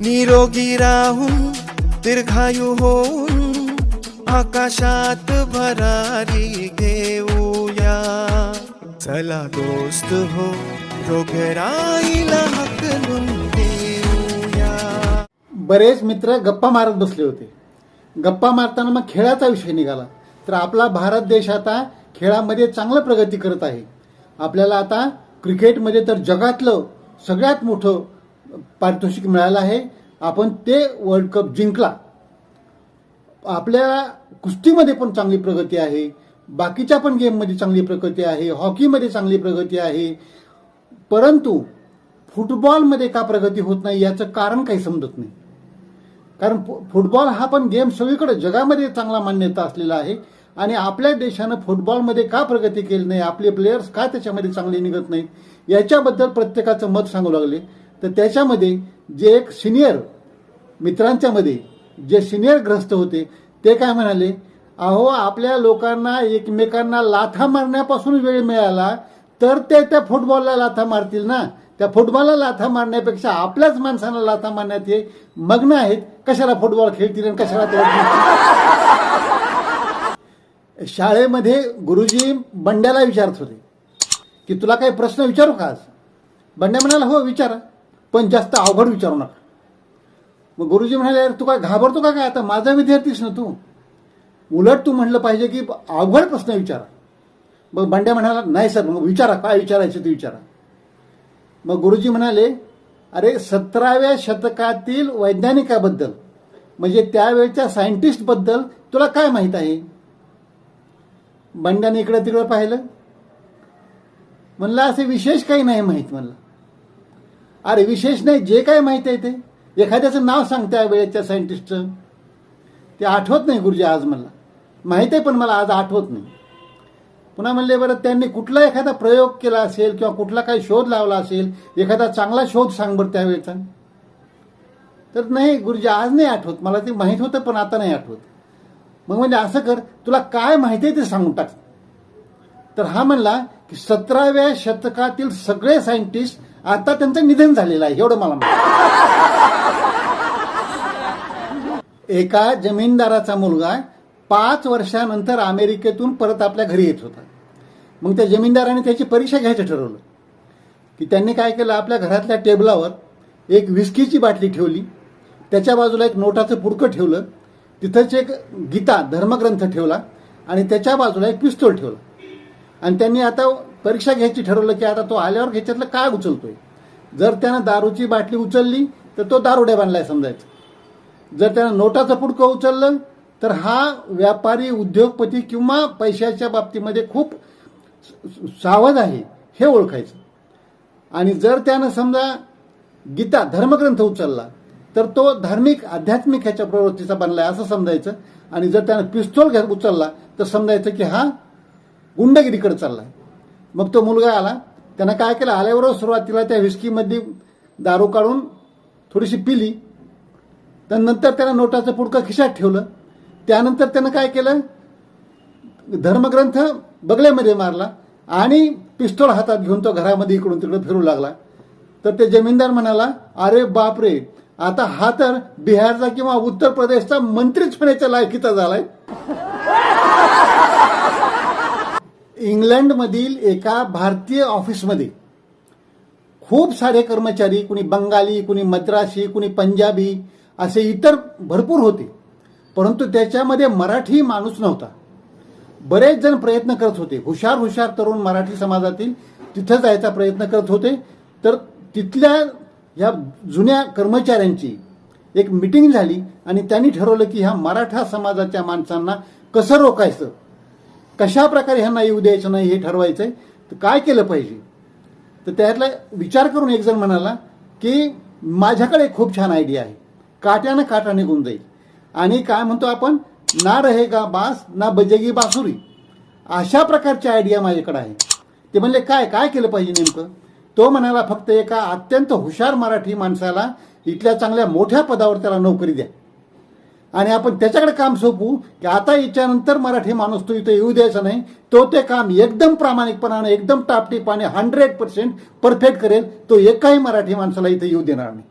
निरोगी राहून दीर्घायू होऊन आकाशात भरारी घेऊया. चला दोस्त हो रोगराईला हकलून बरेच मित्र गप्पा मारत बसले होते. गप्पा मारताना मग खेळाचा विषय निघाला. तर आपला भारत देश आता खेळामध्ये चांगलं प्रगती करत आहे. आपल्याला आता क्रिकेटमध्ये तर जगातलं सगळ्यात मोठं पारितोषिक मिळालं आहे. आपण ते वर्ल्ड कप जिंकला. आपल्या कुस्तीमध्ये पण चांगली प्रगती आहे. बाकीच्या पण गेममध्ये चांगली प्रगती आहे. हॉकीमध्ये चांगली प्रगती आहे. परंतु फुटबॉलमध्ये का प्रगती होत नाही याचं कारण काही समजत नाही. कारण फु- फुटबॉल हा पण गेम सगळीकडे जगामध्ये चांगला मान्यता असलेला आहे. आणि आपल्या देशानं फुटबॉलमध्ये का प्रगती केली नाही? आपले प्लेयर्स का त्याच्यामध्ये चांगले निघत नाहीत? याच्याबद्दल प्रत्येकाचं मत सांगू लागले. तर त्याच्यामध्ये जे एक सिनियर मित्रांच्या मध्ये जे सिनियर ग्रस्त होते ते काय म्हणाले अहो आपल्या लोकांना एकमेकांना लाथा मारण्यापासून वेळ मिळाला तर ते त्या फुटबॉलला लाथा मारतील ना? त्या फुटबॉलला लाथा मारण्यापेक्षा आपल्याच माणसांना लाथा मारण्यात ये मग्न आहेत. कशाला फुटबॉल खेळतील आणि कशाला ते शाळेमध्ये गुरुजी बंड्याला विचारत होते की तुला काही प्रश्न विचारू का आज? बंड्या म्हणाला हो विचारा. पण जास्त अवघड विचारू नका. मग गुरुजी म्हणाले "अरे तू काय घाबरतो का काय? आता माझा विद्यार्थीच ना तू. उलट तू म्हणलं पाहिजे की अवघड प्रश्न विचारा. मग बंड्या म्हणाला नाही सर मग विचारा काय विचारायचं ते विचारा. मग गुरुजी म्हणाले अरे सतराव्या शतकातील वैज्ञानिकाबद्दल म्हणजे त्यावेळच्या सायंटिस्टबद्दल तुला काय माहीत आहे? बंड्याने इकडं तिकडं पाहिलं. म्हणलं असे विशेष काही नाही माहीत म्हणलं. अरे विशेष नाही जे काय माहीत आहे ते. एखाद्याचं नाव सांगत्या वेळेच्या सायंटिस्टचं. ते आठवत नाही गुरुजी आज मला. माहीत आहे पण मला आज आठवत नाही. पुन्हा म्हणले बरं त्यांनी कुठला एखादा प्रयोग केला असेल किंवा कुठला काही शोध लावला असेल एखादा चांगला शोध सांग बरं त्यावेळेचा तर नाही गुरुजी आज नाही आठवत. मला ते माहीत होतं पण आता नाही आठवत. मग म्हणजे असं कर तुला काय माहिती आहे ते सांगून टाक. तर हा म्हणला की सतराव्या शतकातील सगळे सायंटिस्ट आता त्यांचं निधन झालेलं आहे एवढं मला माहिती एका जमीनदाराचा मुलगा पाच वर्षानंतर अमेरिकेतून परत आपल्या घरी येत होता. मग त्या जमीनदाराने त्याची परीक्षा घ्यायचं ठरवलं. की त्यांनी काय केलं आपल्या घरातल्या टेबलावर एक विस्कीची बाटली ठेवली. त्याच्या बाजूला एक नोटाचं पुडकं ठेवलं. तिथंच एक गीता धर्मग्रंथ ठेवला. आणि त्याच्या बाजूला एक पिस्तूल ठेवलं. आणि त्यांनी आता परीक्षा घ्यायची ठरवलं की आता तो आल्यावर ह्याच्यातलं काय उचलतोय. जर त्यानं दारूची बाटली उचलली तर तो दारुड्या बांधलाय समजायचं. जर त्यानं नोटाचं पुडकं उचललं तर हा व्यापारी उद्योगपती किंवा पैशाच्या बाबतीमध्ये खूप सावध आहे हे ओळखायचं. आणि जर त्यानं समजा गीता धर्मग्रंथ उचलला तर तो धार्मिक आध्यात्मिक ह्याच्या प्रवृत्तीचा बनलाय असं समजायचं. आणि जर त्यानं पिस्तोल घ्या उचलला तर समजायचं की हा गुंडगिरीकडे चाललाय. मग तो मुलगा आला. त्यानं काय केलं? आल्याबरोबर सुरुवातीला त्या विस्कीमध्ये दारू काढून थोडीशी पिली. त्यानंतर त्यानं नोटाचं पुडकं खिशात ठेवलं. त्यानंतर त्यानं काय केलं? धर्मग्रंथ बगल्यामध्ये मारला आणि पिस्तोळ हातात घेऊन तो घरामध्ये इकडून तिकडे फिरू लागला. तर ते जमीनदार म्हणाला अरे बापरे! आता हा तर बिहारचा किंवा उत्तर प्रदेशचा मंत्रीच होण्याच्या लायकीचा झालाय. इंग्लंडमधील एका भारतीय ऑफिसमध्ये खूप सारे कर्मचारी कुणी बंगाली कुणी मद्रासी कुणी पंजाबी असे इतर भरपूर होते. परंतु त्याच्यामध्ये मराठी माणूस नव्हता. बरेच जण प्रयत्न करत होते. हुशार हुशार तरुण मराठी समाजातील तिथं जायचा प्रयत्न करत होते. तर तिथल्या या जुन्या कर्मचाऱ्यांची एक मिटिंग झाली आणि त्यांनी ठरवलं की ह्या मराठा समाजाच्या माणसांना कसं रोखायचं? कशा प्रकारे ह्यांना येऊ द्यायचं नाही हे ठरवायचंय तर काय केलं पाहिजे? तर त्यातला विचार करून एक जण म्हणाला की माझ्याकडे खूप छान आयडिया आहे. काट्यानं काटा निघून जाईल. आणि काय म्हणतो आपण? ना रहेगा बास ना बजेगी बासुरी. अशा प्रकारची आयडिया माझ्याकडे आहे. ते म्हणले काय काय केलं पाहिजे नेमकं? तो म्हणाला फक्त एका अत्यंत हुशार मराठी माणसाला इथल्या चांगल्या मोठ्या पदावर त्याला नोकरी द्या. आणि आपण त्याच्याकडे काम सोपवू की आता याच्यानंतर मराठी माणूस तो इथं येऊ द्यायचा नाही तो ते काम एकदम प्रामाणिकपणाने एकदम टापटीपाने हंड्रेड पर्सेंट परफेक्ट करेल तो एकाही मराठी माणसाला इथं येऊ देणार नाही.